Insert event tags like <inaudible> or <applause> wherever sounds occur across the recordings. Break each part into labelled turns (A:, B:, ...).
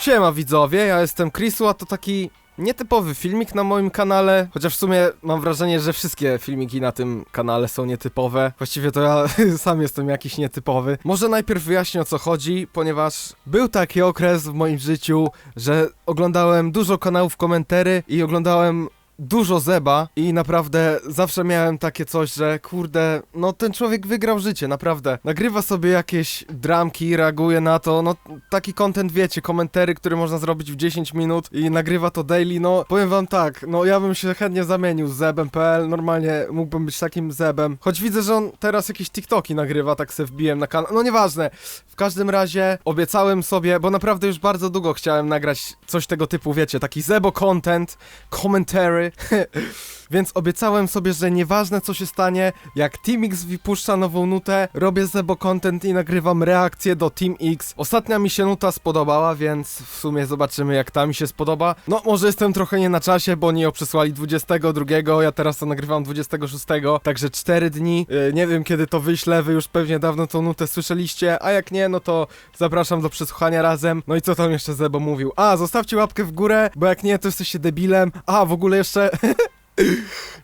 A: Siema widzowie, ja jestem Chrisu, a to taki nietypowy filmik na moim kanale, chociaż w sumie mam wrażenie, że wszystkie filmiki na tym kanale są nietypowe. Właściwie to ja <laughs> sam jestem jakiś nietypowy. Może najpierw wyjaśnię o co chodzi, ponieważ był taki okres w moim życiu, że oglądałem dużo kanałów komentary i oglądałem dużo zeba i naprawdę zawsze miałem takie coś, że kurde, no ten człowiek wygrał życie, naprawdę. Nagrywa sobie jakieś dramki, reaguje na to, no taki content wiecie, komentary, które można zrobić w 10 minut i nagrywa to daily, no powiem wam tak, no ja bym się chętnie zamienił z zebem.pl, normalnie mógłbym być takim zebem, choć widzę, że on teraz jakieś TikToki nagrywa, tak se wbiłem na kanał, no nieważne, w każdym razie obiecałem sobie, bo naprawdę już bardzo długo chciałem nagrać coś tego typu, wiecie, taki zebo content, commentary, <laughs> więc obiecałem sobie, że nieważne co się stanie, jak Team X wypuszcza nową nutę, robię zebo content i nagrywam reakcję do Team X. Ostatnia mi się nuta spodobała, więc w sumie zobaczymy jak ta mi się spodoba. No może jestem trochę nie na czasie, bo ją przesłali 22, ja teraz to nagrywam 26, także 4 dni. Yy, nie wiem kiedy to wyślę, wy już pewnie dawno tą nutę słyszeliście, a jak nie, no to zapraszam do przesłuchania razem. No i co tam jeszcze Zebo mówił? A, zostawcie łapkę w górę, bo jak nie, to jesteście debilem. A, w ogóle jeszcze... <laughs>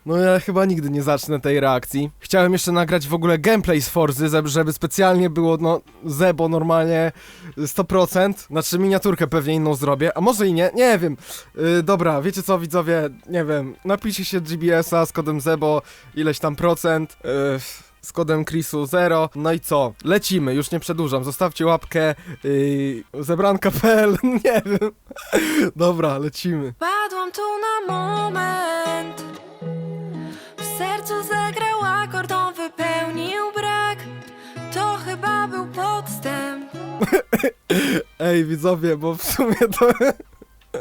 A: No ja chyba nigdy nie zacznę tej reakcji. Chciałem jeszcze nagrać w ogóle gameplay z Forzy, żeby specjalnie było, no, zebo normalnie 100%. Znaczy miniaturkę pewnie inną zrobię, a może i nie, nie wiem. Yy, dobra, wiecie co widzowie, nie wiem, napiszcie się GBS-a z kodem zebo, ileś tam procent. Yy, z kodem Chrisu 0. No i co? Lecimy, już nie przedłużam. Zostawcie łapkę yy, zebranka.pl, <laughs> nie wiem. Dobra, lecimy.
B: Padłam tu na moment W sercu zagrał akord, on wypełnił brak To chyba był podstęp <laughs>
A: Ej, widzowie, bo w sumie to...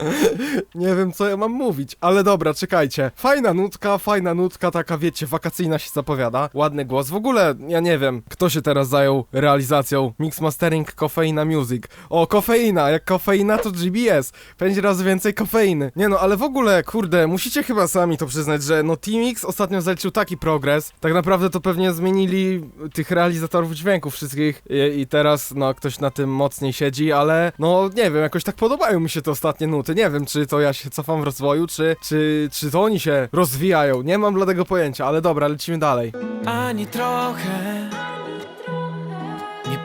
A: <laughs> Nie wiem, co ja mam mówić, ale dobra, czekajcie. Fajna nutka, fajna nutka, taka wiecie, wakacyjna się zapowiada. Ładny głos. W ogóle, ja nie wiem, kto się teraz zajął realizacją Mix Mastering Kofeina Music. O, kofeina, jak kofeina to GBS. Pięć razy więcej kofeiny. Nie no, ale w ogóle, kurde, musicie chyba sami to przyznać, że no Team X ostatnio zaliczył taki progres. Tak naprawdę to pewnie zmienili tych realizatorów dźwięków wszystkich i, i teraz, no, ktoś na tym mocniej siedzi, ale no, nie wiem, jakoś tak podobają mi się te ostatnie nuty. Nie wiem, czy to ja się cofam w rozwoju, czy, czy, czy to oni się rozwijają. Nie mam bladego pojęcia, ale dobra, lecimy dalej.
C: Ani trochę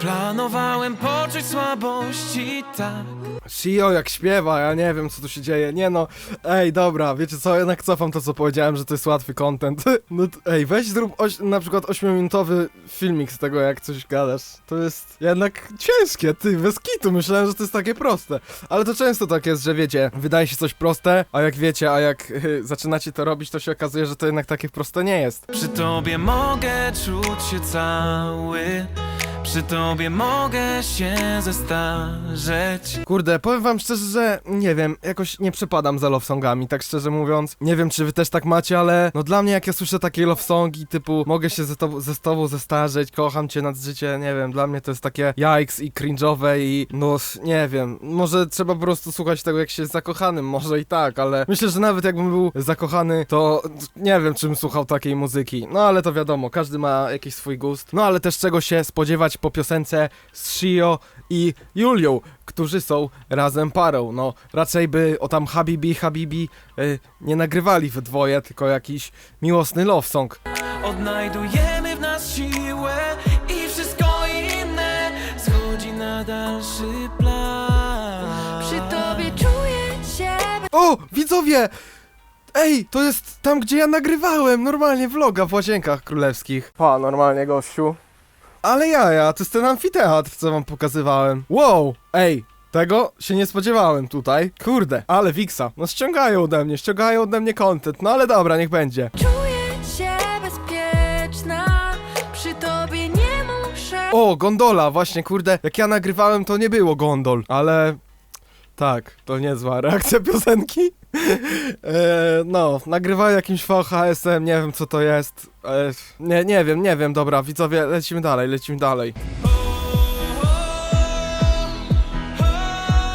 C: planowałem poczuć słabości tak.
A: Shio jak śpiewa, ja nie wiem co tu się dzieje, nie no, ej dobra, wiecie co, jednak cofam to co powiedziałem, że to jest łatwy content, <laughs> no ej, weź zrób oś, na przykład 8-minutowy filmik z tego jak coś gadasz, to jest jednak ciężkie, ty, bez kitu, myślałem, że to jest takie proste, ale to często tak jest, że wiecie, wydaje się coś proste, a jak wiecie, a jak <laughs> zaczynacie to robić, to się okazuje, że to jednak takie proste nie jest.
C: Przy tobie mogę czuć się cały Przy tobie mogę się zestarzeć
A: Kurde, powiem wam szczerze, że nie wiem, jakoś nie przepadam za love songami, tak szczerze mówiąc. Nie wiem, czy wy też tak macie, ale no dla mnie jak ja słyszę takie love songi typu mogę się ze, to, ze tobą zestarzeć, kocham cię nad życie, nie wiem, dla mnie to jest takie yikes i cringe'owe i no nie wiem, może trzeba po prostu słuchać tego jak się jest zakochanym, może i tak, ale myślę, że nawet jakbym był zakochany, to nie wiem, czym słuchał takiej muzyki. No ale to wiadomo, każdy ma jakiś swój gust. No ale też czego się spodziewać po piosence z Shio i Julią, którzy są razem parą. No, raczej by o tam Habibi, Habibi y, nie nagrywali we dwoje, tylko jakiś miłosny love song.
C: Odnajdujemy w nas siłę I wszystko inne Schodzi na dalszy plan
B: Przy tobie czuję się
A: O, widzowie! Ej, to jest tam, gdzie ja nagrywałem normalnie vloga w Łazienkach Królewskich. Pa, normalnie, gościu. Ale jaja, to jest ten amfiteatr, co wam pokazywałem. Wow, ej, tego się nie spodziewałem tutaj. Kurde, ale Wiksa. No ściągają ode mnie, ściągają ode mnie content. No ale dobra, niech będzie.
B: Czuję się bezpieczna Przy tobie nie muszę
A: O, gondola, właśnie, kurde, jak ja nagrywałem, to nie było gondol, ale... Tak, to niezła reakcja piosenki. E, no, nagrywałem jakimś VHS-em, nie wiem co to jest. E, nie, nie wiem, nie wiem, dobra, widzowie, lecimy dalej, lecimy dalej.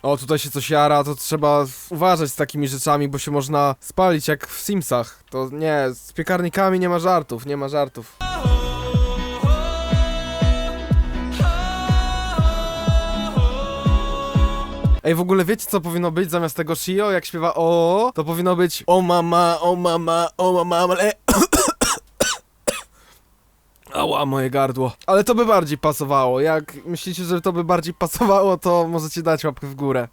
A: O, tutaj się coś jara, to trzeba uważać z takimi rzeczami, bo się można spalić jak w Simsach. To nie, z piekarnikami nie ma żartów, nie ma żartów. Ej, w ogóle wiecie co powinno być zamiast tego Shio, jak śpiewa o, to powinno być o mama, o mama, o mama, ale... <coughs> Ała, moje gardło. Ale to by bardziej pasowało. Jak myślicie, że to by bardziej pasowało, to możecie dać łapkę w górę.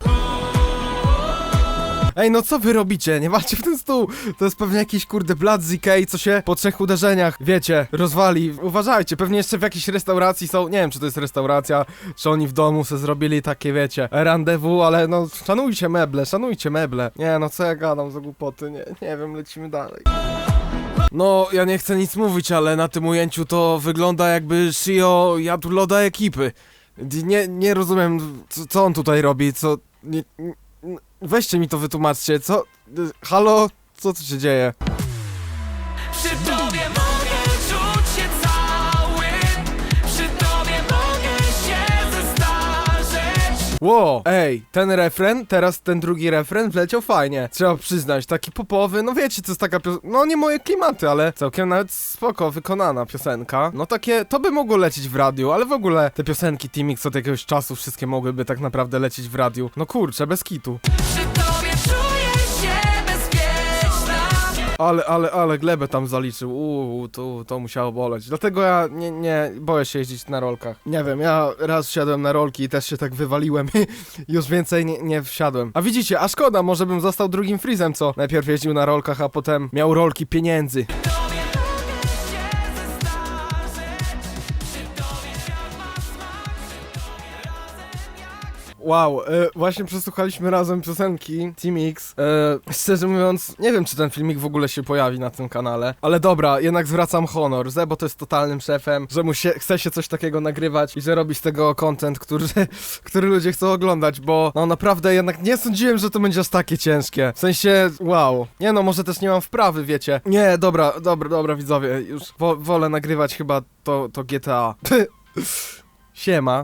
A: Ej, no co wy robicie? Nie walcie w ten stół! To jest pewnie jakiś kurde blat co się po trzech uderzeniach, wiecie, rozwali. Uważajcie, pewnie jeszcze w jakiejś restauracji są, nie wiem czy to jest restauracja, czy oni w domu se zrobili takie, wiecie, rendezvous, ale no szanujcie meble, szanujcie meble. Nie, no co ja gadam za głupoty, nie, nie wiem, lecimy dalej. No, ja nie chcę nic mówić, ale na tym ujęciu to wygląda jakby Shio jadł loda ekipy. Nie, nie rozumiem, co, co on tutaj robi, co... Nie, weźcie mi to wytłumaczcie, co... Halo? Co tu się dzieje?
C: Przy tobie mogę
A: Ło, ej, ten refren, teraz ten drugi refren wleciał fajnie. Trzeba przyznać, taki popowy, no wiecie, to jest taka piosenka, no nie moje klimaty, ale całkiem nawet spoko wykonana piosenka. No takie, to by mogło lecieć w radiu, ale w ogóle te piosenki Team X od jakiegoś czasu wszystkie mogłyby tak naprawdę lecieć w radiu. No kurczę, bez kitu. Ale, ale, ale glebę tam zaliczył, uuu, to, to musiało boleć. Dlatego ja nie, nie, boję się jeździć na rolkach. Nie wiem, ja raz wsiadłem na rolki i też się tak wywaliłem <laughs> już więcej nie, nie wsiadłem. A widzicie, a szkoda, może bym został drugim Freezem, co najpierw jeździł na rolkach, a potem miał rolki pieniędzy. Wow, e, właśnie przesłuchaliśmy razem piosenki Team X. E, szczerze mówiąc, nie wiem, czy ten filmik w ogóle się pojawi na tym kanale, ale dobra, jednak zwracam honor. Zebo to jest totalnym szefem, że mu się, chce się coś takiego nagrywać i że robi z tego content, który, <laughs> który ludzie chcą oglądać, bo no naprawdę jednak nie sądziłem, że to będzie aż takie ciężkie. W sensie, wow. Nie no, może też nie mam wprawy, wiecie. Nie, dobra, dobra, dobra, widzowie, już wo, wolę nagrywać chyba to, to GTA. <laughs> Siema,